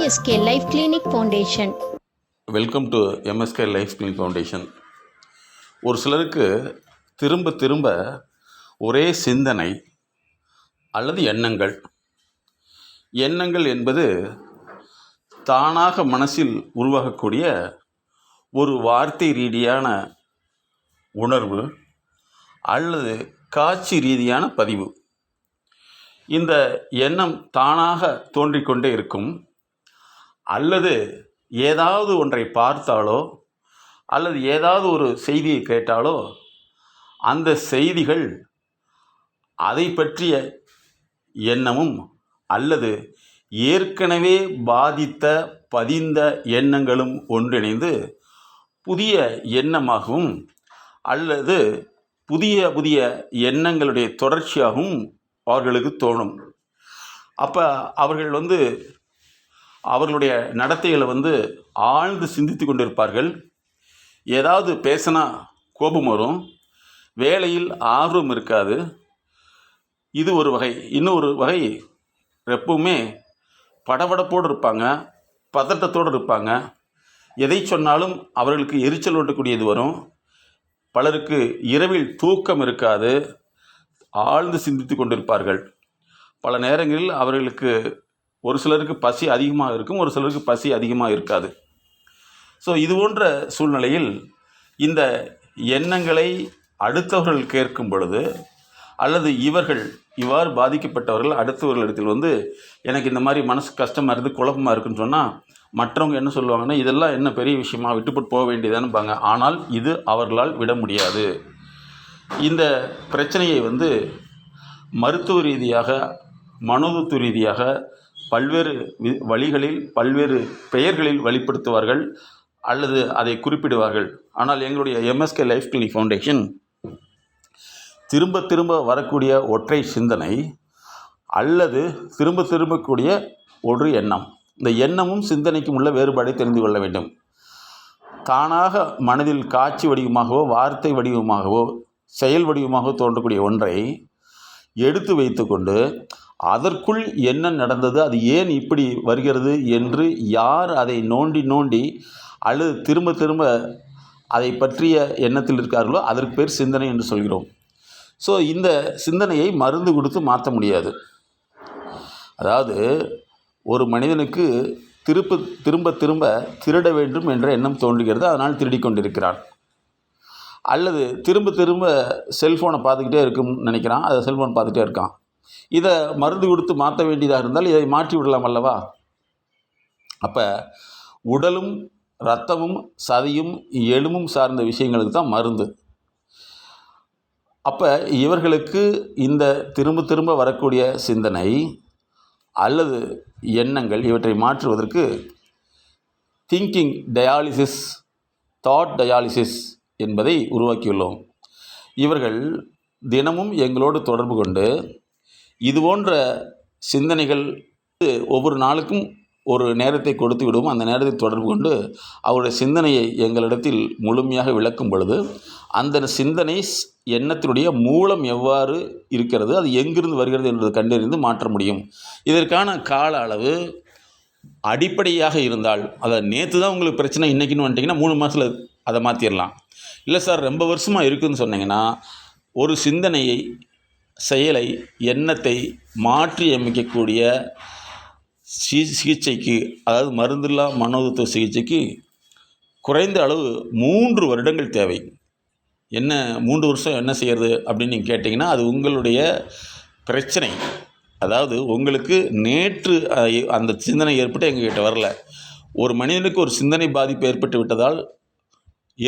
MSK life clinic foundation welcome to MSK life clinic foundation ஒரு சிலருக்கு திரும்ப திரும்ப ஒரே சிந்தனை அல்லது எண்ணங்கள். எண்ணங்கள் என்பது தானாக மனசில் உருவாகக்கூடிய ஒரு வார்த்தை ரீதியான உணர்வு அல்லது காட்சி ரீதியான பதிவு. இந்த எண்ணம் தானாக தோன்றிக்கொண்டே இருக்கும். அல்லது ஏதாவது ஒன்றை பார்த்தாலோ அல்லது ஏதாவது ஒரு செய்தியை கேட்டாலோ அந்த செய்திகள் அதை பற்றிய எண்ணமும் அல்லது ஏற்கனவே பாதித்த பதிந்த எண்ணங்களும் ஒன்றிணைந்து புதிய எண்ணமாகவும் அல்லது புதிய புதிய எண்ணங்களுடைய தொடர்ச்சியாகவும் அவர்களுக்கு தோணும். அப்போ அவர்கள் வந்து அவர்களுடைய நடத்தைகளை வந்து ஆழ்ந்து சிந்தித்து கொண்டிருப்பார்கள். ஏதாவது பேசினா கோபம் வரும். வேலையில் ஆர்வம் இருக்காது. இது ஒரு வகை. இன்னொரு வகை எப்பவுமே படபடப்போடு இருப்பாங்க. பதட்டத்தோடு இருப்பாங்க. எதை சொன்னாலும் அவர்களுக்கு எரிச்சல் ஓட்டக்கூடியது வரும். பலருக்கு இரவில் தூக்கம் இருக்காது. ஆழ்ந்து சிந்தித்து கொண்டிருப்பார்கள். பல நேரங்களில் அவர்களுக்கு ஒரு சிலருக்கு பசி அதிகமாக இருக்கும் ஒரு சிலருக்கு பசி அதிகமாக இருக்காது. ஸோ இது போன்ற சூழ்நிலையில் இந்த எண்ணங்களை அடுத்தவர்கள் கேட்கும் பொழுது அல்லது இவர்கள் இவ்வாறு பாதிக்கப்பட்டவர்கள் அடுத்தவர்களிடத்தில் வந்து எனக்கு இந்த மாதிரி மனசு கஷ்டமாக இருந்து குழப்பமாக இருக்குன்னு சொன்னால் மற்றவங்க என்ன சொல்லுவாங்கன்னா இதெல்லாம் என்ன பெரிய விஷயமா விட்டுப்பட்டு போக வேண்டியதானுப்பாங்க ஆனால் இது அவர்களால் விட முடியாது. இந்த பிரச்சனையை வந்து மருத்துவ ரீதியாக மனோதத்துவ ரீதியாக பல்வேறு வி- வழிகளில் பல்வேறு பெயர்களில் வெளிப்படுத்துவார்கள் அல்லது அதை குறிப்பிடுவார்கள். ஆனால் எங்களுடைய எம்எஸ்கே லைஃப் கிளினிக் ஃபவுண்டேஷன் திரும்ப திரும்ப வரக்கூடிய ஒற்றை சிந்தனை அல்லது திரும்ப திரும்பக்கூடிய ஒரு எண்ணம். இந்த எண்ணமும் சிந்தனைக்கும் உள்ள வேறுபாடை தெரிந்து கொள்ள வேண்டும். தானாக மனதில் காட்சி வடிவமாகவோ வார்த்தை வடிவமாகவோ செயல் வடிவமாகவோ தோன்றக்கூடிய ஒன்றை எடுத்து வைத்துக்கொண்டு அதற்குள் என்ன நடந்தது அது ஏன் இப்படி வருகிறது என்று யார் அதை நோண்டி நோண்டி அல்லது திரும்ப திரும்ப அதை பற்றிய எண்ணத்தில் இருக்கார்களோ அதற்கு பேர் சிந்தனை என்று சொல்கிறோம். ஸோ இந்த சிந்தனையை மருந்து கொடுத்து மாற்ற முடியாது. அதாவது ஒரு மனிதனுக்கு திருப்ப திரும்ப திரும்ப திருட வேண்டும் என்ற எண்ணம் தோன்றுகிறது அதனால் திருடிக்கொண்டிருக்கிறான் அல்லது திரும்ப திரும்ப செல்ஃபோனை பார்த்துக்கிட்டே இருக்கும்னு நினைக்கிறான் அதை செல்ஃபோன் பார்த்துட்டே இருக்கான். இதை மருந்து கொடுத்து மாற்ற வேண்டியதாக இருந்தால் இதை மாற்றி விடலாம் அல்லவா? அப்போ உடலும் இரத்தமும் சதையும் எலும்பும் சார்ந்த விஷயங்களுக்கு தான் மருந்து. அப்போ இவர்களுக்கு இந்த திரும்ப திரும்ப வரக்கூடிய சிந்தனை அல்லது எண்ணங்கள் இவற்றை மாற்றுவதற்கு திங்கிங் டயாலிசிஸ் தாட் டயாலிசிஸ் என்பதை உருவாக்கியுள்ளோம். இவர்கள் தினமும் எங்களோடு தொடர்பு கொண்டு இது போன்ற சிந்தனைகள் ஒவ்வொரு நாளுக்கும் ஒரு நேரத்தை கொடுத்து விடுவோம் அந்த நேரத்தை தொடர்பு கொண்டு அவருடைய சிந்தனையை எங்களிடத்தில் முழுமையாக விளக்கும் பொழுது அந்த சிந்தனை எண்ணத்தினுடைய மூலம் எவ்வாறு இருக்கிறது அது எங்கிருந்து வருகிறது என்பதை கண்டறிந்து மாற்ற முடியும். இதற்கான கால அளவு அடிப்படையாக இருந்தால் அதை நேற்று தான் உங்களுக்கு பிரச்சனை இன்றைக்கின்னு வந்துட்டிங்கன்னா மூணு மாதத்தில் அதை மாற்றிடலாம் இல்லை சார் ரொம்ப வருஷமாக இருக்குதுன்னு சொன்னீங்கன்னா ஒரு சிந்தனையை செயலை எண்ணத்தை மாற்றி அமைக்கக்கூடிய சி சிகிச்சைக்கு அதாவது மருந்தில்லா மனோதத்துவ சிகிச்சைக்கு குறைந்த அளவு மூன்று வருடங்கள் தேவை. என்ன மூன்று வருஷம் என்ன செய்கிறது அப்படின்னு நீங்கள் கேட்டிங்கன்னா அது உங்களுடைய பிரச்சனை. அதாவது உங்களுக்கு நேற்று அந்த சிந்தனை ஏற்பட்டு எங்ககிட்ட வரல. ஒரு மனிதனுக்கு ஒரு சிந்தனை பாதிப்பு ஏற்பட்டு விட்டதால்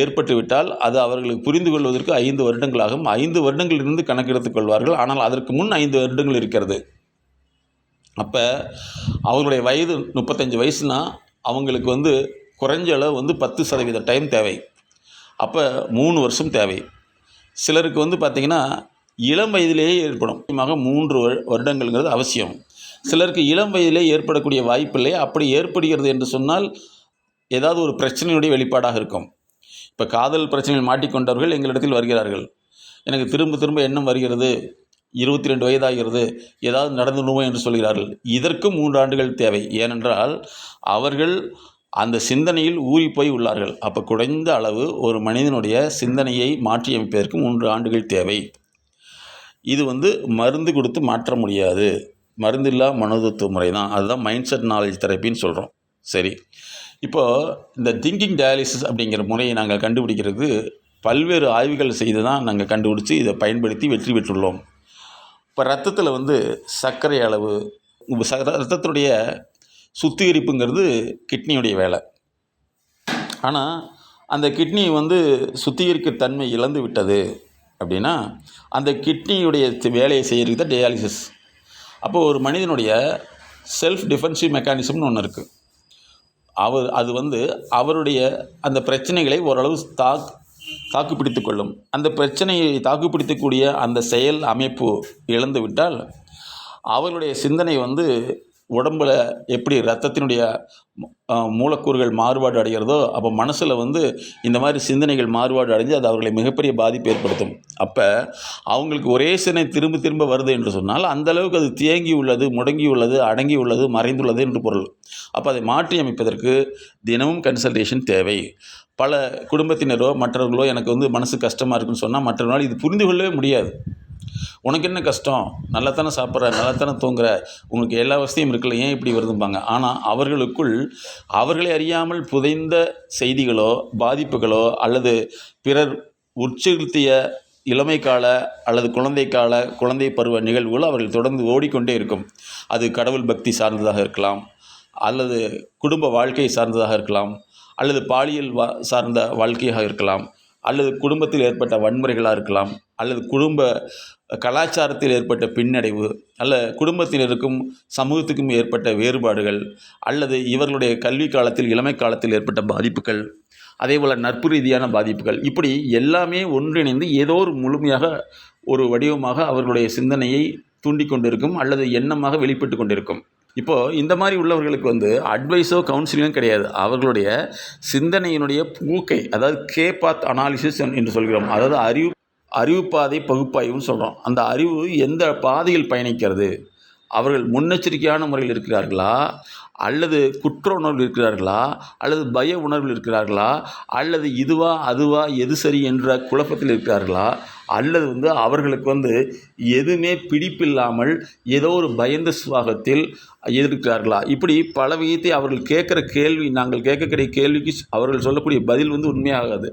ஏற்பட்டுவிட்டால் அது அவர்களுக்கு புரிந்து கொள்வதற்கு ஐந்து வருடங்களாகும். ஐந்து வருடங்களிலிருந்து கணக்கெடுத்துக் கொள்வார்கள். ஆனால் அதற்கு முன் ஐந்து வருடங்கள் இருக்கிறது. அப்போ அவங்களுடைய வயது முப்பத்தஞ்சு வயசுனால் அவங்களுக்கு வந்து குறைஞ்ச அளவு வந்து பத்து சதவீத டைம் தேவை. அப்போ மூணு வருஷம் தேவை. சிலருக்கு வந்து பார்த்திங்கன்னா இளம் வயதிலேயே ஏற்படும். முக்கியமாக மூன்று வருடங்கள்ங்கிறது அவசியம். சிலருக்கு இளம் வயதிலே ஏற்படக்கூடிய வாய்ப்பில்லை. அப்படி ஏற்படுகிறது என்று சொன்னால் ஏதாவது ஒரு பிரச்சனையுடைய வெளிப்பாடாக இருக்கும். இப்போ காதல் பிரச்சனையில் மாட்டிக்கொண்டவர்கள் எங்களிடத்தில் வருகிறார்கள். எனக்கு திரும்ப திரும்ப எண்ணம் வருகிறது. இருபத்தி ரெண்டு வயதாகிறது. ஏதாவது நடந்துடுமோ என்று சொல்கிறார்கள். இதற்கும் மூன்று ஆண்டுகள் தேவை. ஏனென்றால் அவர்கள் அந்த சிந்தனையில் ஊறி போய் உள்ளார்கள். அப்போ குறைந்த அளவு ஒரு மனிதனுடைய சிந்தனையை மாற்றியமைப்பதற்கு மூன்று ஆண்டுகள் தேவை. இது வந்து மருந்து கொடுத்து மாற்ற முடியாது. மருந்தில்லா மனோதத்துவ முறை தான். அதுதான் மைண்ட் செட் நாலேஜ் தெரப்பின்னு சொல்கிறோம் சரி. இப்போது இந்த திங்கிங் டயாலிசிஸ் அப்படிங்கிற முறையை நாங்கள் கண்டுபிடிக்கிறது பல்வேறு ஆய்வுகள் செய்து தான் நாங்கள் கண்டுபிடிச்சி இதை பயன்படுத்தி வெற்றி பெற்றுள்ளோம். இப்போ ரத்தத்தில் வந்து சர்க்கரை அளவு ச ரத்தத்துடைய சுத்திகரிப்புங்கிறது கிட்னியுடைய வேலை. ஆனால் அந்த கிட்னி வந்து சுத்திகரிக்க தன்மை இழந்து விட்டது அப்படின்னா அந்த கிட்னியுடைய வேலையை செய்கிறது தான் டயாலிசிஸ் அப்போது ஒரு மனிதனுடைய செல்ஃப் டிஃபென்சிவ் மெக்கானிசம்னு ஒன்று இருக்குது அவர் அது வந்து அவருடைய அந்த பிரச்சனைகளை ஓரளவு தாக் தாக்கு கொள்ளும் அந்த பிரச்சனையை தாக்குப்பிடிக்கக்கூடிய அந்த செயல் அமைப்பு இழந்துவிட்டால் அவருடைய சிந்தனை வந்து உடம்புல எப்படி ரத்தத்தினுடைய மூலக்கூறுகள் மாறுபாடு அடைகிறதோ அப்போ மனசில் வந்து இந்த மாதிரி சிந்தனைகள் மாறுபாடு அடைஞ்சு அது அவர்களை மிகப்பெரிய பாதிப்பு ஏற்படுத்தும். அப்போ அவங்களுக்கு ஒரே சிந்தனை திரும்ப திரும்ப வருது என்று சொன்னால் அந்த அளவுக்கு அது தேங்கி உள்ளது முடங்கி உள்ளது அடங்கி உள்ளது மறைந்துள்ளது என்று பொருள். அப்போ அதை மாற்றி அமைப்பதற்கு தினமும் கன்சல்டேஷன் தேவை. பல குடும்பத்தினரோ மற்றவர்களோ எனக்கு வந்து மனசு கஷ்டமாக இருக்குன்னு சொன்னால் மற்றவர்களால் இது புரிந்து கொள்ளவே முடியாது. உனக்கு என்ன கஷ்டம்? நல்லா தானே சாப்பிட்ற நல்லா தானே தூங்குற? உங்களுக்கு எல்லா வசதியும் இருக்குல்ல ஏன் இப்படி வருதும்பாங்க. ஆனால் அவர்களுக்குள் அவர்களை அறியாமல் புதைந்த செய்திகளோ பாதிப்புகளோ அல்லது பிறர் உற்சுறுத்திய இளமை கால அல்லது குழந்தை கால குழந்தை பருவ நிகழ்வுகள் அவர்கள் தொடர்ந்து ஓடிக்கொண்டே இருக்கும். அது கடவுள் பக்தி சார்ந்ததாக இருக்கலாம். அல்லது குடும்ப வாழ்க்கை சார்ந்ததாக இருக்கலாம். அல்லது பாலியல் வா சார்ந்த வாழ்க்கையாக இருக்கலாம். அல்லது குடும்பத்தில் ஏற்பட்ட வன்முறைகளாக இருக்கலாம். அல்லது குடும்ப கலாச்சாரத்தில் ஏற்பட்ட பின்னடைவு அல்ல குடும்பத்தினருக்கும் சமூகத்துக்கும் ஏற்பட்ட வேறுபாடுகள் அல்லது இவர்களுடைய கல்வி காலத்தில் இளமை காலத்தில் ஏற்பட்ட பாதிப்புகள் அதேபோல் நட்பு ரீதியான பாதிப்புகள். இப்படி எல்லாமே ஒன்றிணைந்து ஏதோ ஒரு முழுமையாக ஒரு வடிவமாக அவர்களுடைய சிந்தனையை தூண்டிக் கொண்டிருக்கும் அல்லது எண்ணமாக வெளிப்பட்டு கொண்டிருக்கும். இப்போது இந்த மாதிரி உள்ளவர்களுக்கு வந்து அட்வைஸோ கவுன்சிலிங்கும் கிடையாது. அவர்களுடைய சிந்தனையினுடைய பூக்கை அதாவது கே பாத் அனாலிசிஸ் என்று சொல்கிறோம். அதாவது அறிவு அறிவுப்பாதை பகுப்பாய்வுன்னு சொல்கிறோம் அந்த அறிவு எந்த பாதையில் பயணிக்கிறது? அவர்கள் முன்னெச்சரிக்கையான முறையில் இருக்கிறார்களா? அல்லது குற்ற உணர்வில் இருக்கிறார்களா? அல்லது பய உணர்வில் இருக்கிறார்களா? அல்லது இதுவா அதுவா எது சரி என்ற குழப்பத்தில் இருக்கிறார்களா? அல்லது வந்து அவர்களுக்கு வந்து எதுவுமே பிடிப்பில்லாமல் ஏதோ ஒரு பயந்த சுவாகத்தில் இருக்கிறார்களா? இப்படி பல விதத்தை அவர்கள் கேட்குற கேள்வி நாங்கள் கேட்கக்கூடிய கேள்விக்கு அவர்கள் சொல்லக்கூடிய பதில் வந்து உண்மையாகாது.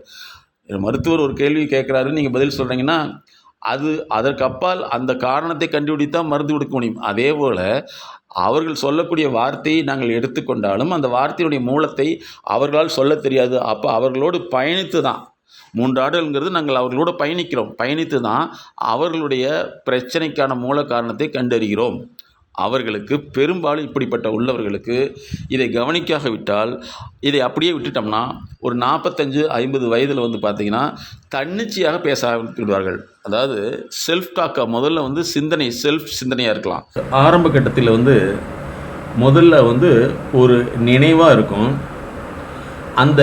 மருத்துவர் ஒரு கேள்வி கேட்குறாரு நீங்கள் பதில் சொல்கிறீங்கன்னா அது அதற்கப்பால் அந்த காரணத்தை கண்டுபிடித்தான் மருந்து கொடுக்க முடியும். அதே போல் அவர்கள் சொல்லக்கூடிய வார்த்தையை நாங்கள் எடுத்துக்கொண்டாலும் அந்த வார்த்தையினுடைய மூலத்தை அவர்களால் சொல்லத் தெரியாது. அப்போ அவர்களோடு பயணித்து தான் மூன்று ஆண்டுகள்ங்கிறது நாங்கள் அவர்களோடு பயணிக்கிறோம். பயணித்து தான் அவர்களுடைய பிரச்சனைக்கான மூல காரணத்தை கண்டறிகிறோம். அவர்களுக்கு பெரும்பாலும் இப்படிப்பட்ட உள்ளவர்களுக்கு இதை கவனிக்காக விட்டால் இதை அப்படியே விட்டுட்டோம்னா ஒரு நாற்பத்தஞ்சு ஐம்பது வயதில் வந்து பார்த்திங்கன்னா தன்னிச்சையாக பேச ஆரம்பித்து விடுவார்கள் அதாவது செல்ஃப் டாக்கை முதல்ல வந்து சிந்தனை செல்ஃப் சிந்தனையாக இருக்கலாம். ஆரம்ப கட்டத்தில் வந்து முதல்ல வந்து ஒரு நினைவாக இருக்கும். அந்த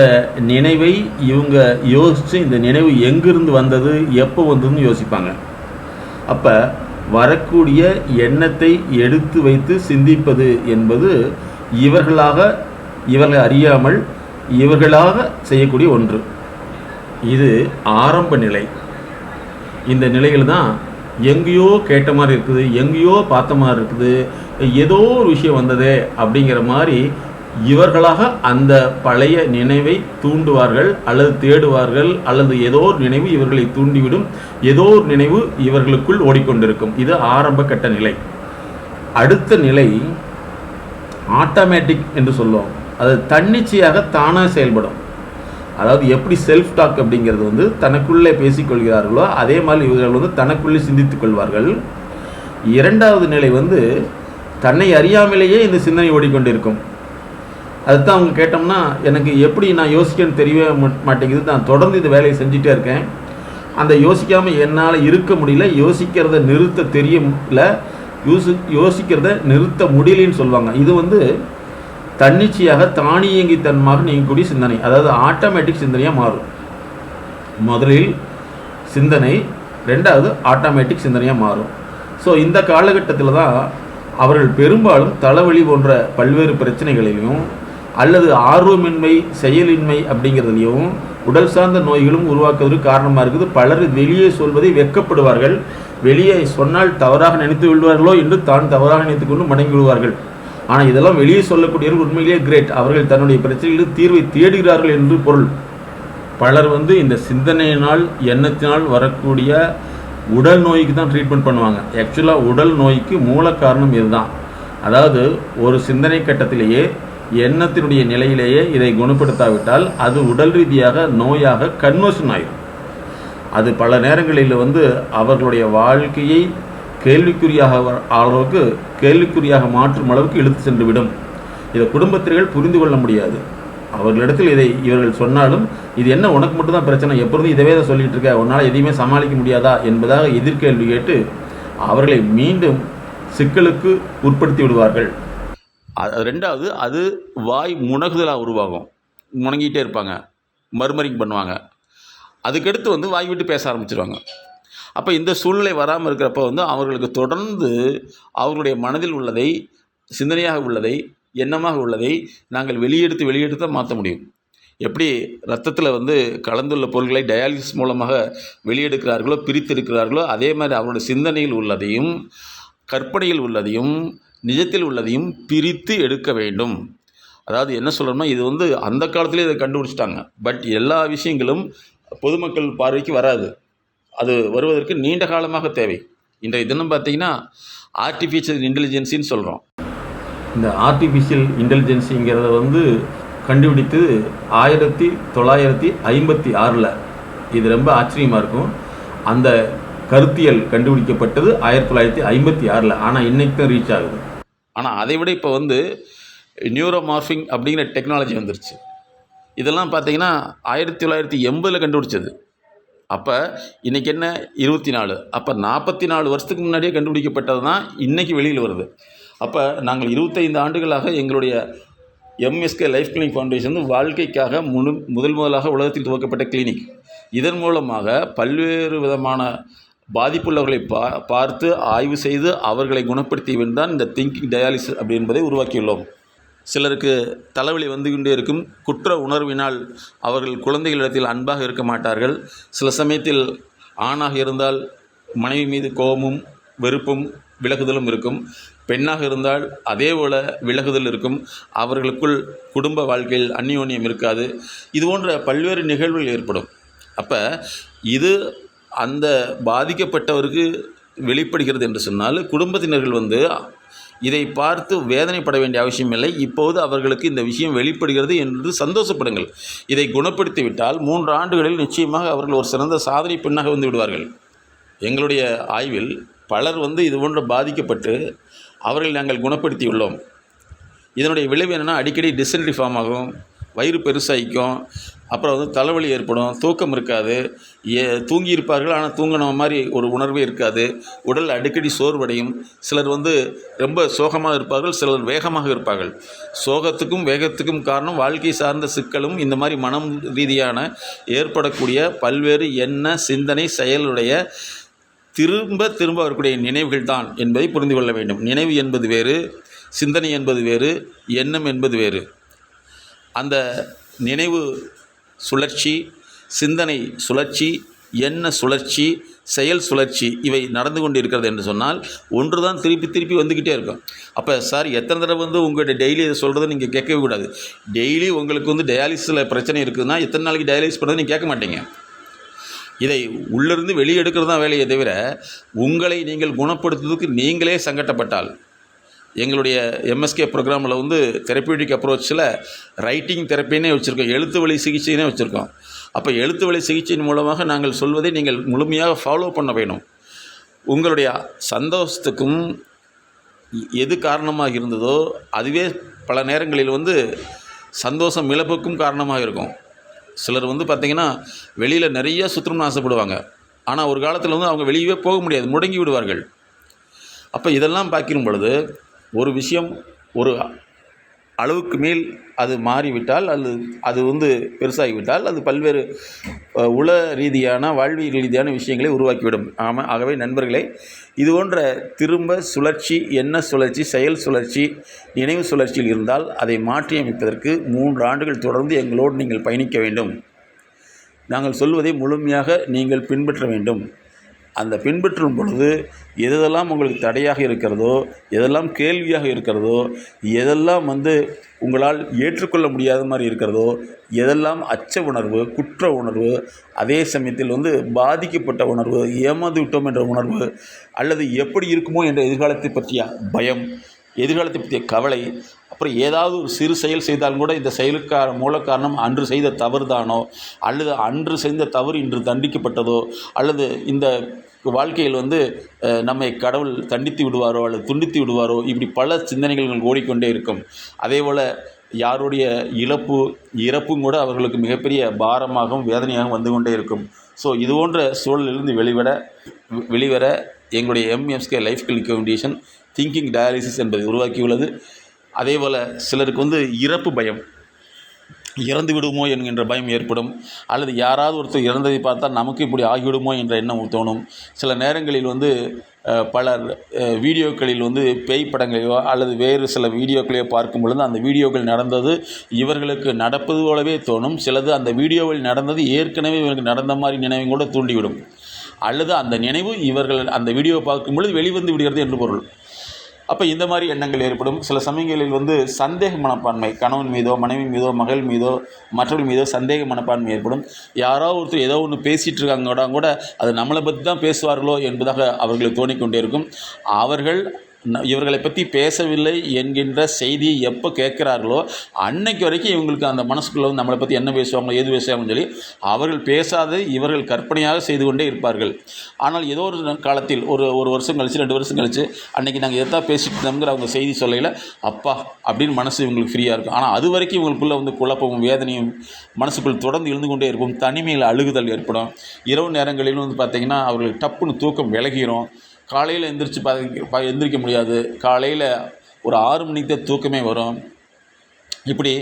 நினைவை இவங்க யோசித்து இந்த நினைவு எங்கிருந்து வந்தது எப்போ வந்ததுன்னு யோசிப்பாங்க. அப்போ வரக்கூடிய எண்ணத்தை எடுத்து வைத்து சிந்திப்பது என்பது இவர்களாக இவர்களை அறியாமல் இவர்களாக செய்யக்கூடிய ஒன்று. இது ஆரம்ப நிலை. இந்த நிலையில் தான் எங்கேயோ கேட்ட மாதிரி இருக்குது எங்கேயோ பார்த்த மாதிரி இருக்குது ஏதோ ஒரு விஷயம் வந்ததே அப்படிங்கிற மாதிரி இவர்களாக அந்த பழைய நினைவை தூண்டுவார்கள் அல்லது தேடுவார்கள் அல்லது ஏதோ ஒரு நினைவு இவர்களை தூண்டிவிடும். ஏதோ ஒரு நினைவு இவர்களுக்குள் ஓடிக்கொண்டிருக்கும். இது ஆரம்ப கட்ட நிலை. அடுத்த நிலை ஆட்டோமேட்டிக் என்று சொல்லுவோம். அது தன்னிச்சையாக தானாக செயல்படும். அதாவது எப்படி செல்ஃப் டாக் அப்படிங்கிறது வந்து தனக்குள்ளே பேசிக்கொள்கிறார்களோ அதே மாதிரி இவர்கள் வந்து தனக்குள்ளே சிந்தித்துக் கொள்வார்கள். இரண்டாவது நிலை வந்து தன்னை அறியாமலேயே இந்த சிந்தனை ஓடிக்கொண்டிருக்கும். அதுதான் அவங்க கேட்டோம்னா எனக்கு எப்படி நான் யோசிக்கன்னு தெரியவே மாட்டேங்குது. நான் தொடர்ந்து இந்த வேலையை செஞ்சுட்டே இருக்கேன். அந்த யோசிக்காமல் என்னால் இருக்க முடியல. யோசிக்கிறத நிறுத்த தெரியல. யோசி யோசிக்கிறத நிறுத்த முடியலன்னு சொல்லுவாங்க. இது வந்து தன்னிச்சையாக தானியங்கித்தன்மாக நீங்கக்கூடிய சிந்தனை. அதாவது ஆட்டோமேட்டிக் சிந்தனையாக மாறும். முதலில் சிந்தனை ரெண்டாவது ஆட்டோமேட்டிக் சிந்தனையாக மாறும். ஸோ இந்த காலகட்டத்தில் தான் அவர்கள் பெரும்பாலும் தலைவலி போன்ற பல்வேறு பிரச்சனைகளிலும் அல்லது ஆர்வமின்மை செயலின்மை அப்படிங்கிறதுலையும் உடல் சார்ந்த நோய்களும் உருவாக்குவதற்கு காரணமாக இருக்குது. பலர் வெளியே சொல்வதை வெட்கப்படுவார்கள். வெளியே சொன்னால் தவறாக நினைத்து விடுவார்களோ என்று தான் தவறாக நினைத்துக்கொண்டு மடங்கி விடுவார்கள். ஆனால் இதெல்லாம் வெளியே சொல்லக்கூடியவர்கள் உண்மையிலேயே கிரேட் அவர்கள் தன்னுடைய பிரச்சனைகளுக்கு தீர்வை தேடுகிறார்கள் என்று பொருள். பலர் வந்து இந்த சிந்தனையினால் எண்ணத்தினால் வரக்கூடிய உடல் நோய்க்கு தான் ட்ரீட்மெண்ட் பண்ணுவாங்க. ஆக்சுவலாக உடல் நோய்க்கு மூல காரணம் இதுதான். அதாவது ஒரு சிந்தனை கட்டத்திலேயே எண்ணத்தினுடைய நிலையிலேயே இதை குணப்படுத்தாவிட்டால் அது உடல் ரீதியாக நோயாக கன்வர்ஷன் ஆயிடும் அது பல நேரங்களில் வந்து அவர்களுடைய வாழ்க்கையை கேள்விக்குறியாக அளவுக்கு கேள்விக்குறியாக மாற்றும் அளவுக்கு இழுத்து சென்று விடும் இதை குடும்பத்தினர்கள் புரிந்து கொள்ள முடியாது. அவர்களிடத்தில் இதை இவர்கள் சொன்னாலும் இது என்ன உனக்கு மட்டும்தான் பிரச்சனை எப்பொழுதும் இதவே தான் சொல்லிட்டு இருக்க உன்னால் எதையுமே சமாளிக்க முடியாதா என்பதாக எதிர்கேள்வி கேட்டு அவர்களை மீண்டும் சிக்கலுக்கு உட்படுத்தி விடுவார்கள். ரெண்டாவது அது வாய் முனகுதலாக உருவாகும். முணங்கிட்டே இருப்பாங்க. மறுமறிங் பண்ணுவாங்க. அதுக்கடுத்து வந்து வாய் விட்டு பேச ஆரம்பிச்சிருவாங்க. அப்போ இந்த சூழ்நிலை வராமல் இருக்கிறப்ப வந்து அவர்களுக்கு தொடர்ந்து அவர்களுடைய மனதில் உள்ளதை சிந்தனையாக உள்ளதை எண்ணமாக உள்ளதை நாங்கள் வெளியெடுத்து வெளியெடுத்து தான் மாற்ற முடியும். எப்படி ரத்தத்தில் வந்து கலந்துள்ள பொருட்களை டயாலிசிஸ் மூலமாக வெளியெடுக்கிறார்களோ பிரித்தெடுக்கிறார்களோ அதே மாதிரி அவருடைய சிந்தனையில் உள்ளதையும் கற்பனையில் உள்ளதையும் நிஜத்தில் உள்ளதையும் பிரித்து எடுக்க வேண்டும். அதாவது என்ன சொல்லணும்னா இது வந்து அந்த காலத்திலே இதை கண்டுபிடிச்சிட்டாங்க. பட் எல்லா விஷயங்களும் பொதுமக்கள் பார்வைக்கு வராது. அது வருவதற்கு நீண்ட காலமாக தேவை. இன்றைய தினம் பார்த்தீங்கன்னா ஆர்டிஃபிஷியல் இன்டெலிஜென்சின்னு சொல்கிறோம் இந்த ஆர்டிஃபிஷியல் இன்டெலிஜென்சிங்கிறத வந்து கண்டுபிடித்து ஆயிரத்தி தொள்ளாயிரத்தி ஐம்பத்தி ஆறில் இது ரொம்ப ஆச்சரியமாக இருக்கும். அந்த கருத்தியல் கண்டுபிடிக்கப்பட்டது ஆயிரத்தி தொள்ளாயிரத்தி ஐம்பத்தி ஆறில். ஆனால் இன்றைக்கும் தான் ரீச் ஆகுது. ஆனால் அதை விட இப்போ வந்து நியூரோமார்ஃபிங் அப்படிங்கிற டெக்னாலஜி வந்துருச்சு. இதெல்லாம் பார்த்தீங்கன்னா ஆயிரத்தி தொள்ளாயிரத்தி எண்பதில் கண்டுபிடிச்சது. அப்போ இன்றைக்கி என்ன? இருபத்தி நாலு அப்போ நாற்பத்தி நாலு வருஷத்துக்கு முன்னாடியே கண்டுபிடிக்கப்பட்டது தான் இன்றைக்கி வெளியில் வருது. அப்போ நாங்கள் இருபத்தைந்து ஆண்டுகளாக எங்களுடைய எம்எஸ்கே லைஃப் கிளினிக் ஃபவுண்டேஷன் வாழ்க்கைக்காக முழு முதல் முதலாக உலகத்தில் துவக்கப்பட்ட கிளினிக். இதன் மூலமாக பல்வேறு விதமான பாதிப்புள்ளவர்களை பா பார்த்து ஆய்வு செய்து அவர்களை குணப்படுத்தியவன் தான் இந்த திங்கிங் டயாலிசிஸ் அப்படி என்பதை உருவாக்கியுள்ளோம். சிலருக்கு தலைவலி வந்து கொண்டே இருக்கும். குற்ற உணர்வினால் அவர்கள் குழந்தைகளிடத்தில் அன்பாக இருக்க மாட்டார்கள். சில சமயத்தில் ஆணாக இருந்தால் மனைவி மீது கோபமும் வெறுப்பும் விலகுதலும் இருக்கும். பெண்ணாக இருந்தால் அதே போல விலகுதல் இருக்கும். அவர்களுக்குள் குடும்ப வாழ்க்கையில் அந்யோன்யம் இருக்காது. இது போன்ற பல்வேறு நிகழ்வுகள் ஏற்படும். அப்போ இது அந்த பாதிக்கப்பட்டவருக்கு வெளிப்படுகிறது என்று சொன்னால் குடும்பத்தினர்கள் வந்து இதை பார்த்து வேதனைப்பட வேண்டிய அவசியம் இல்லை. இப்போது அவர்களுக்கு இந்த விஷயம் வெளிப்படுகிறது என்று சந்தோஷப்படுங்கள். இதை குணப்படுத்திவிட்டால் மூன்று ஆண்டுகளில் நிச்சயமாக அவர்கள் ஒரு சிறந்த சாதனை பெண்ணாக வந்து விடுவார்கள். எங்களுடைய ஆய்வில் பலர் வந்து இது போன்று பாதிக்கப்பட்டு அவர்களை நாங்கள் குணப்படுத்தியுள்ளோம். இதனுடைய விளைவு என்னென்னா அடிக்கடி டிசென்ட்ரி ஃபார்ம் ஆகும். வயிறு பெருசாகிக்கும் அப்புறம் வந்து தலைவலி ஏற்படும். தூக்கம் இருக்காது. ஏ தூங்கியிருப்பார்கள். ஆனால் தூங்கின மாதிரி ஒரு உணர்வே இருக்காது. உடல் அடிக்கடி சோர்வடையும். சிலர் வந்து ரொம்ப சோகமாக இருப்பார்கள். சிலர் வேகமாக இருப்பார்கள். சோகத்துக்கும் வேகத்துக்கும் காரணம் வாழ்க்கை சார்ந்த சிக்கலும் இந்த மாதிரி மனம் ரீதியான ஏற்படக்கூடிய பல்வேறு எண்ண சிந்தனை செயலுடைய திரும்ப திரும்ப வரக்கூடிய நினைவுகள் தான் என்பதை புரிந்து கொள்ள வேண்டும். நினைவு என்பது வேறு சிந்தனை என்பது வேறு எண்ணம் என்பது வேறு. அந்த நினைவு சுழற்சி சிந்தனை சுழற்சி எண்ண சுழற்சி செயல் சுழற்சி இவை நடந்து கொண்டு இருக்கிறது என்று சொன்னால் ஒன்று தான் திருப்பி திருப்பி வந்துக்கிட்டே இருக்கும். அப்போ சார் எத்தனை தடவை வந்து உங்கள்கிட்ட டெய்லி இதை சொல்கிறத நீங்கள் கேட்கவே கூடாது. டெய்லி உங்களுக்கு வந்து டயாலிசிஸில் பிரச்சனை இருக்குதுன்னா எத்தனை நாளைக்கு டயாலிசிஸ் பண்ணுறது நீங்கள் கேட்க மாட்டீங்க. இதை உள்ளிருந்து வெளியே எடுக்கிறது தான் வேலையை தவிர உங்களை நீங்கள் குணப்படுத்துவதற்கு நீங்களே சங்கட்டப்பட்டால் எங்களுடைய எம்எஸ்கே ப்ரோக்ராமில் வந்து தெரப்பியூட்டிக் அப்ரோச்சில் ரைட்டிங் தெரப்பின்னே வச்சுருக்கோம். எழுத்து வழி சிகிச்சைனே வச்சுருக்கோம். அப்போ எழுத்து வழி சிகிச்சையின் மூலமாக நாங்கள் சொல்வதை நீங்கள் முழுமையாக ஃபாலோ பண்ண வேணும். உங்களுடைய சந்தோஷத்துக்கும் எது காரணமாக இருந்ததோ அதுவே பல நேரங்களில் வந்து சந்தோஷம் இழப்புக்கும் காரணமாக இருக்கும். சிலர் வந்து பார்த்திங்கன்னா வெளியில் நிறைய சுற்றணும்னு ஆசைப்படுவாங்க. ஆனால் ஒரு காலத்தில் வந்து அவங்க வெளியவே போக முடியாது முடங்கி விடுவார்கள். அப்போ இதெல்லாம் பார்க்கும் பொழுது ஒரு விஷயம் ஒரு அளவுக்கு மேல் அது மாறிவிட்டால் அது அது வந்து பெருசாகிவிட்டால் அது பல்வேறு உல உள ரீதியான வாழ்வியல் ரீதியான விஷயங்களை உருவாக்கிவிடும். ஆமாம் ஆகவே நண்பர்களே இது போன்ற திரும்ப சுழற்சி என்ன சுழற்சி செயல் சுழற்சி நினைவு சுழற்சியில் இருந்தால் அதை மாற்றியமைப்பதற்கு மூன்று ஆண்டுகள் தொடர்ந்து எங்களோடு நீங்கள் பயணிக்க வேண்டும். நாங்கள் சொல்வதை முழுமையாக நீங்கள் பின்பற்ற வேண்டும். அந்த பின்பற்றும் பொழுது எதெல்லாம் உங்களுக்கு தடையாக இருக்கிறதோ எதெல்லாம் கேள்வியாக இருக்கிறதோ எதெல்லாம் வந்து உங்களால் ஏற்றுக்கொள்ள முடியாத மாதிரி இருக்கிறதோ எதெல்லாம் அச்ச உணர்வு குற்ற உணர்வு அதே சமயத்தில் வந்து பாதிக்கப்பட்ட உணர்வு ஏமாந்து விட்டோம் என்ற உணர்வு அல்லது எப்படி இருக்குமோ என்ற எதிர்காலத்தை பற்றிய பயம் எதிர்காலத்தை பற்றிய கவலை அப்புறம் ஏதாவது ஒரு சிறு செயல் செய்தாலும் கூட இந்த செயலுக்கான மூல காரணம் அன்று செய்த தவறு தானோ அல்லது அன்று செய்த தவறு இன்று தண்டிக்கப்பட்டதோ அல்லது இந்த வாழ்க்கையில் வந்து நம்மை கடவுள் தண்டித்து விடுவாரோ அல்லது துண்டித்து விடுவாரோ இப்படி பல சிந்தனைகள் ஓடிக்கொண்டே இருக்கும். அதே போல் யாருடைய இழப்பு இறப்பும் கூட அவர்களுக்கு மிகப்பெரிய பாரமாகவும் வேதனையாகவும் வந்து கொண்டே இருக்கும். ஸோ இது போன்ற சூழலிலிருந்து வெளிவர வெளிவர எங்களுடைய MSK life clinic foundation thinking dialysis என்பதை உருவாக்கியுள்ளது. அதே போல் சிலருக்கு வந்து இறப்பு பயம். இறந்து விடுமோ என்கின்ற பயம் ஏற்படும். அல்லது யாராவது ஒருத்தர் இறந்ததை பார்த்தால் நமக்கு இப்படி ஆகிவிடுமோ என்ற எண்ணம் தோணும். சில நேரங்களில் வந்து பலர் வீடியோக்களில் வந்து பேய் படங்களையோ அல்லது வேறு சில வீடியோக்களையோ பார்க்கும் பொழுது அந்த வீடியோக்கள் நடந்தது இவர்களுக்கு நடப்பது போலவே தோணும். சிலது அந்த வீடியோவில் நடந்தது ஏற்கனவே இவர்களுக்கு நடந்த மாதிரி நினைவும் கூட தூண்டிவிடும். அல்லது அந்த நினைவு இவர்கள் அந்த வீடியோ பார்க்கும் பொழுது வெளிவந்து விடுகிறது என்று பொருள். அப்போ இந்த மாதிரி எண்ணங்கள் ஏற்படும். சில சமயங்களில் வந்து சந்தேக மனப்பான்மை கணவன் மீதோ மனைவி மீதோ மகள் மீதோ மற்றவர்கள் மீதோ சந்தேக மனப்பான்மை ஏற்படும். யாரோ ஒருத்தர் ஏதோ ஒன்று பேசிகிட்டு இருக்காங்க கூட அது நம்மளை பற்றி தான் பேசுவார்களோ என்பதாக அவர்களை தோணிக்கொண்டே இருக்கும். அவர்கள் இவர்களை பற்றி பேசவில்லை என்கின்ற செய்தியை எப்போ கேட்குறார்களோ அன்னைக்கு வரைக்கும் இவங்களுக்கு அந்த மனசுக்குள்ள வந்து நம்மளை பற்றி என்ன பேசுவாங்களோ எது பேசுவாங்கன்னு சொல்லி அவர்கள் பேசாத இவர்கள் கற்பனையாக செய்து கொண்டே இருப்பார்கள். ஆனால் ஏதோ ஒரு காலத்தில் ஒரு ஒரு வருஷம் கழிச்சு ரெண்டு வருஷம் கழித்து அன்றைக்கி நாங்கள் எதா பேசிட்டு இருந்தோங்கிற அவங்க செய்தி சொல்லையில் அப்பா அப்படின்னு மனசு இவங்களுக்கு ஃப்ரீயாக இருக்கும். ஆனால் அது வரைக்கும் இவங்களுக்குள்ளே வந்து குழப்பமும் வேதனையும் மனசுக்குள் தொடர்ந்து எழுந்து கொண்டே இருக்கும். தனிமையில் அழுகுதல் ஏற்படும். இரவு நேரங்களிலும் வந்து பார்த்திங்கன்னா அவர்களுக்கு டப்புன்னு தூக்கம் விலகிடும் காலையில் எந்திரிச்சு பா எந்திரிக்க முடியாது. காலையில் ஒரு ஆறு மணிக்கு தான் தூக்கமே வரும். இப்படி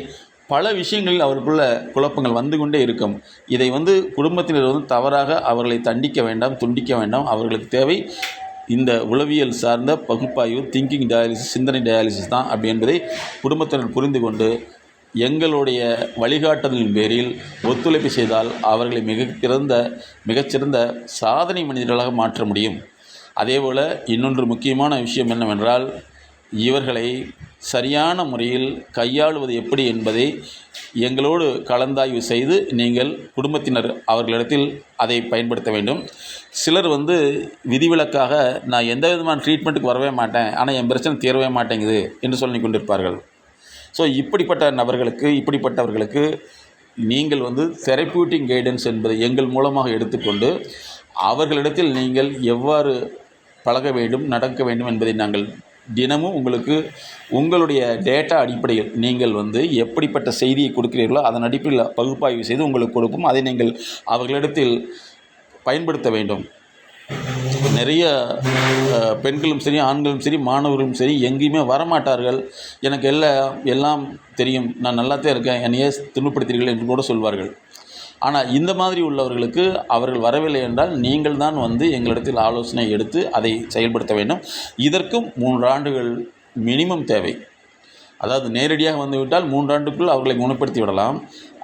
பல விஷயங்களில் அவருக்குள்ள குழப்பங்கள் வந்து கொண்டே இருக்கும். இதை வந்து குடும்பத்தினர் வந்து தவறாக அவர்களை தண்டிக்க வேண்டாம் துண்டிக்க வேண்டாம். அவர்களுக்கு தேவை இந்த உளவியல் சார்ந்த பகுப்பாய்வு திங்கிங் டயாலிசிஸ் சிந்தனை டயாலிசிஸ் தான் அப்படி என்பதை குடும்பத்தினர் புரிந்து கொண்டு எங்களுடைய வழிகாட்டுதலின் பேரில் ஒத்துழைப்பு செய்தால் அவர்களை மிக சிறந்த மிகச்சிறந்த சாதனை மனிதர்களாக மாற்ற முடியும். அதேபோல் இன்னொன்று முக்கியமான விஷயம் என்னவென்றால் இவர்களை சரியான முறையில் கையாளுவது எப்படி என்பதை எங்களோடு கலந்தாய்வு செய்து நீங்கள் குடும்பத்தினர் அவர்களிடத்தில் அதை பயன்படுத்த வேண்டும். சிலர் வந்து விதிவிலக்காக நான் எந்த விதமான ட்ரீட்மெண்ட்டுக்கு வரவே மாட்டேன். ஆனால் என் பிரச்சனை தீரவே மாட்டேங்குது என்று சொல்லி கொண்டிருப்பார்கள். ஸோ இப்படிப்பட்ட நபர்களுக்கு இப்படிப்பட்டவர்களுக்கு நீங்கள் வந்து தெரப்பியூட்டிக் கைடன்ஸ் என்பதை எங்கள் மூலமாக எடுத்துக்கொண்டு அவர்களிடத்தில் நீங்கள் எவ்வாறு பழக வேண்டும் நடக்க வேண்டும் என்பதை நாங்கள் தினமும் உங்களுக்கு உங்களுடைய டேட்டா அடிப்படையில் நீங்கள் வந்து எப்படிப்பட்ட செய்தியை கொடுக்கிறீர்களோ அதன் அடிப்படையில் பகுப்பாய்வு செய்து உங்களுக்கு கொடுப்போம் அதை நீங்கள் அவர்களிடத்தில் பயன்படுத்த வேண்டும். நிறைய பெண்களும் சரி ஆண்களும் சரி மாணவர்களும் சரி எங்கேயுமே வரமாட்டார்கள். எனக்கு எல்லாம் எல்லாம் தெரியும். நான் நல்லாத்தான் இருக்கேன். என்னையே துன்பப்படுத்தீர்கள் என்று கூட சொல்வார்கள். ஆனால் இந்த மாதிரி உள்ளவர்களுக்கு அவர்கள் வரவில்லை என்றால் நீங்கள் தான் வந்து எங்களிடத்தில் ஆலோசனை எடுத்து அதை செயல்படுத்த வேண்டும். இதற்கும் மூன்று ஆண்டுகள் மினிமம் தேவை. அதாவது நேரடியாக வந்துவிட்டால் மூன்றாண்டுக்குள் அவர்களை குணப்படுத்தி விடலாம்.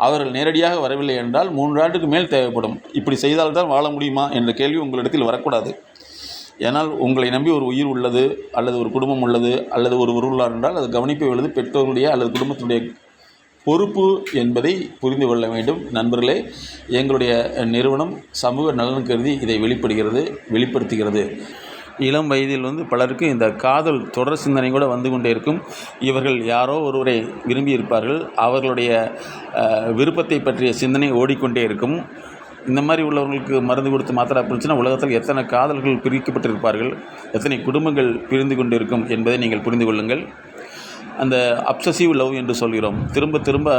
அவர்கள் நேரடியாக வரவில்லை என்றால் மூன்றாண்டுக்கு மேல் தேவைப்படும். இப்படி செய்தால்தான் வாழ முடியுமா என்ற கேள்வி உங்களிடத்தில் வரக்கூடாது. ஏனால் உங்களை நம்பி ஒரு உயிர் உள்ளது அல்லது ஒரு குடும்பம் உள்ளது அல்லது ஒரு உருளார் என்றால் அது கவனிப்பை உள்ளது பெற்றோருடைய அல்லது குடும்பத்தினுடைய பொறுப்பு என்பதை புரிந்து கொள்ள வேண்டும். நண்பர்களே எங்களுடைய நிறுவனம் சமூக நலன் கருதி இதை வெளிப்படுகிறது வெளிப்படுத்துகிறது. இளம் வயதில் வந்து பலருக்கு இந்த காதல் தொடர் சிந்தனை கூட வந்து கொண்டே இருக்கும். இவர்கள் யாரோ ஒருவரை விரும்பி இருப்பார்கள் அவர்களுடைய விருப்பத்தை பற்றிய சிந்தனை ஓடிக்கொண்டே இருக்கும். இந்த மாதிரி உள்ளவர்களுக்கு மருந்து கொடுத்து மாத்திரை பிடிச்சுன்னா உலகத்தில் எத்தனை காதல்கள் பிரிக்கப்பட்டிருப்பார்கள்? எத்தனை குடும்பங்கள் பிரிந்து கொண்டிருக்கும் என்பதை நீங்கள் புரிந்து கொள்ளுங்கள். அந்த அப்சசிவ் லவ் என்று சொல்கிறோம். திரும்ப திரும்ப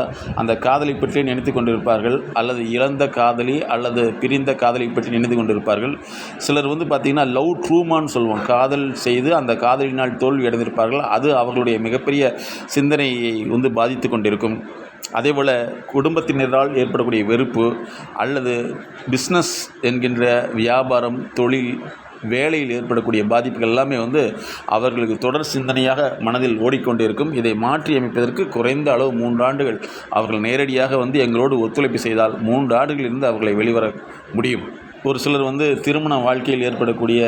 அந்த காதலை பற்றி நினைத்து கொண்டிருப்பார்கள். அல்லது இழந்த காதலி அல்லது பிரிந்த காதலை பற்றி நினைத்து கொண்டிருப்பார்கள். சிலர் வந்து பார்த்திங்கன்னா லவ் ட்ரூமான்னு சொல்லுவோம் காதல் செய்து அந்த காதலினால் தோல்வி அடைந்திருப்பார்கள். அது அவர்களுடைய மிகப்பெரிய சிந்தனையை வந்து பாதித்து கொண்டிருக்கும். அதேபோல் குடும்பத்தினரால் ஏற்படக்கூடிய வெறுப்பு அல்லது பிஸ்னஸ் என்கின்ற வியாபாரம் தொழில் வேலையில் ஏற்படக்கூடிய பாதிப்புகள் எல்லாமே வந்து அவர்களுக்கு தொடர் சிந்தனையாக மனதில் ஓடிக்கொண்டிருக்கும். இதை மாற்றி அமைப்பதற்கு குறைந்த அளவு மூன்று ஆண்டுகள் அவர்கள் நேரடியாக வந்து எங்களோடு ஒத்துழைப்பு செய்தால் மூன்று ஆண்டுகளிலிருந்து அவர்களை வெளிவர முடியும். ஒரு சிலர் வந்து திருமண வாழ்க்கையில் ஏற்படக்கூடிய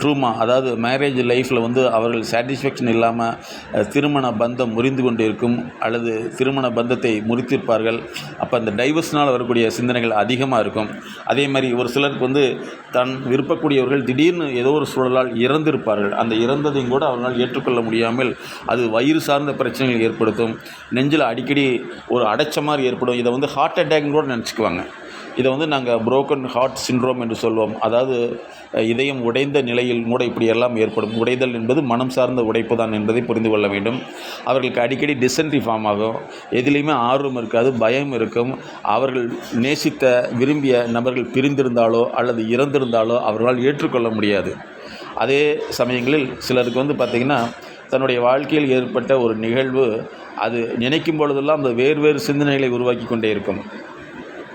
ட்ரூமா அதாவது மேரேஜ் லைஃப்பில் வந்து அவர்கள் சாட்டிஸ்ஃபேக்ஷன் இல்லாமல் திருமண பந்தம் முறிந்து கொண்டு இருக்கும் அல்லது திருமண பந்தத்தை முறித்திருப்பார்கள். அப்போ அந்த டைவர்ஸ்னால் வரக்கூடிய சிந்தனைகள் அதிகமாக இருக்கும். அதே மாதிரி ஒரு சிலருக்கு வந்து தன் விருப்பக்கூடியவர்கள் திடீர்னு ஏதோ ஒரு சூழலால் இறந்திருப்பார்கள். அந்த இறந்ததையும் கூட அவர்களால் ஏற்றுக்கொள்ள முடியாமல் அது வயிறு சார்ந்த பிரச்சனைகள் ஏற்படுத்தும். நெஞ்சில் அடிக்கடி ஒரு அடைச்ச மாதிரி ஏற்படும். இதை வந்து ஹார்ட் அட்டாக்னு கூட நினச்சிக்குவாங்க. இதை வந்து நாங்கள் புரோக்கன் ஹார்ட் சிண்ட்ரோம் என்று சொல்வோம். அதாவது இதயம் உடைந்த நிலையில் கூட இப்படியெல்லாம் ஏற்படும். உடைதல் என்பது மனம் சார்ந்த உடைப்பு தான் என்பதை புரிந்து கொள்ள வேண்டும். அவர்களுக்கு அடிக்கடி டிசென்ட்ரி ஃபார்ம் ஆகும். எதுலேயுமே ஆர்வம் இருக்காது பயம் இருக்கும். அவர்கள் நேசித்த விரும்பிய நபர்கள் பிரிந்திருந்தாலோ அல்லது இறந்திருந்தாலோ அவர்களால் ஏற்றுக்கொள்ள முடியாது. அதே சமயங்களில் சிலருக்கு வந்து பார்த்திங்கன்னா தன்னுடைய வாழ்க்கையில் ஏற்பட்ட ஒரு நிகழ்வு அது நினைக்கும் பொழுதெல்லாம் அந்த வேறு வேறு சிந்தனைகளை உருவாக்கி கொண்டே இருக்கும்.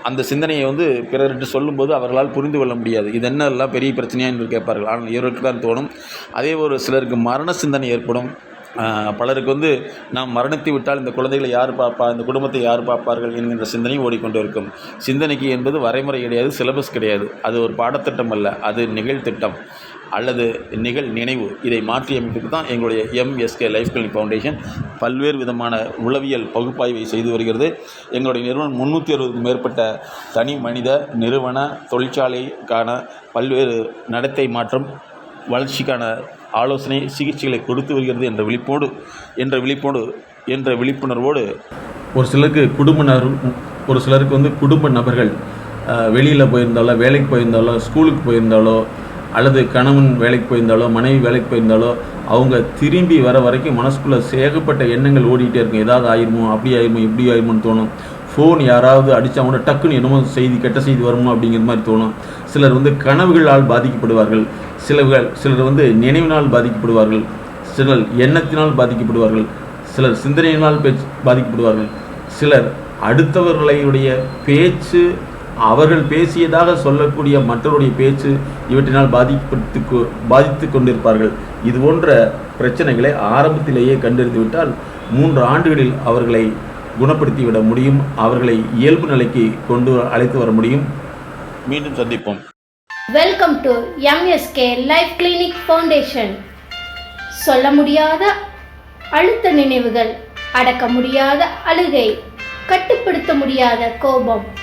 அந்த சிந்தனையை வந்து பிறர்கிட்ட சொல்லும்போது அவர்களால் புரிந்து கொள்ள முடியாது. இது என்னெல்லாம் பெரிய பிரச்சனையா என்று கேட்பார்கள். ஆனால் இவருக்கு தான் தோணும். அதே ஒரு சிலருக்கு மரண சிந்தனை ஏற்படும். பலருக்கு வந்து நாம் மரணித்து விட்டால் இந்த குழந்தைகளை யார் பார்ப்பா இந்த குடும்பத்தை யார் பார்ப்பார்கள் என்கின்ற சிந்தனையும் ஓடிக்கொண்டு இருக்கும். சிந்தனைக்கு என்பது வரைமுறை கிடையாது சிலபஸ் கிடையாது. அது ஒரு பாடத்திட்டம் அல்ல. அது நிகழ்த்திட்டம். அல்லது நிகழ் நினைவு இதை மாற்றியமைப்பதுக்கு தான் எங்களுடைய எம்எஸ்கே லைஃப் கிளினிக் ஃபவுண்டேஷன் பல்வேறு விதமான உளவியல் பகுப்பாய்வை செய்து வருகிறது. எங்களுடைய நிறுவனம் முந்நூற்றி அறுபதுக்கும் மேற்பட்ட தனி மனித நிறுவன தொழிற்சாலைக்கான பல்வேறு நடத்தை மாற்றம் வளர்ச்சிக்கான ஆலோசனை சிகிச்சைகளை கொடுத்து வருகிறது என்ற விழிப்போடு என்ற விழிப்போடு என்ற விழிப்புணர்வோடு ஒரு சிலருக்கு குடும்ப ஒரு சிலருக்கு வந்து குடும்ப நபர்கள் வெளியில் போயிருந்தாலோ வேலைக்கு போயிருந்தாலோ ஸ்கூலுக்கு போயிருந்தாலோ அல்லது கணவன் வேலைக்கு போயிருந்தாலோ மனைவி வேலைக்கு போயிருந்தாலோ அவங்க திரும்பி வர வரைக்கும் மனசுக்குள்ளே சேகப்பட்ட எண்ணங்கள் ஓடிக்கிட்டே இருக்கும். ஏதாவது ஆயிருமோ அப்படி ஆயிருமோ இப்படி ஆயிருமோன்னு தோணும். ஃபோன் யாராவது அடித்தா கூட டக்குன்னு என்னமோ செய்தி கெட்ட செய்தி வருமோ அப்படிங்கிற மாதிரி தோணும். சிலர் வந்து கனவுகளால் பாதிக்கப்படுவார்கள். சிலர்கள் சிலர் வந்து நினைவினால் பாதிக்கப்படுவார்கள். சிலர் எண்ணத்தினால் பாதிக்கப்படுவார்கள். சிலர் சிந்தனையினால் பேச்சு பாதிக்கப்படுவார்கள். சிலர் அடுத்தவர்களுடைய பேச்சு அவர்கள் பேசியதாக சொல்லக்கூடிய மற்றவருடைய பேச்சு இவற்றினால் பாதிக்கப்பட்டு கொ- பாதித்து கொண்டிருப்பார்கள் இது போன்ற பிரச்சனைகளை ஆரம்பத்திலேயே கண்டறிந்து விட்டால் மூன்று ஆண்டுகளில் அவர்களை குணப்படுத்திவிட முடியும். அவர்களை இயல்பு நிலைக்கு கொண்டு அழைத்து வர முடியும். மீண்டும் சந்திப்போம். Welcome to MSK life clinic foundation சொல்ல முடியாத அழுத்த நினைவுகள் அடக்க முடியாத அழுகை கட்டுப்படுத்த முடியாத கோபம்.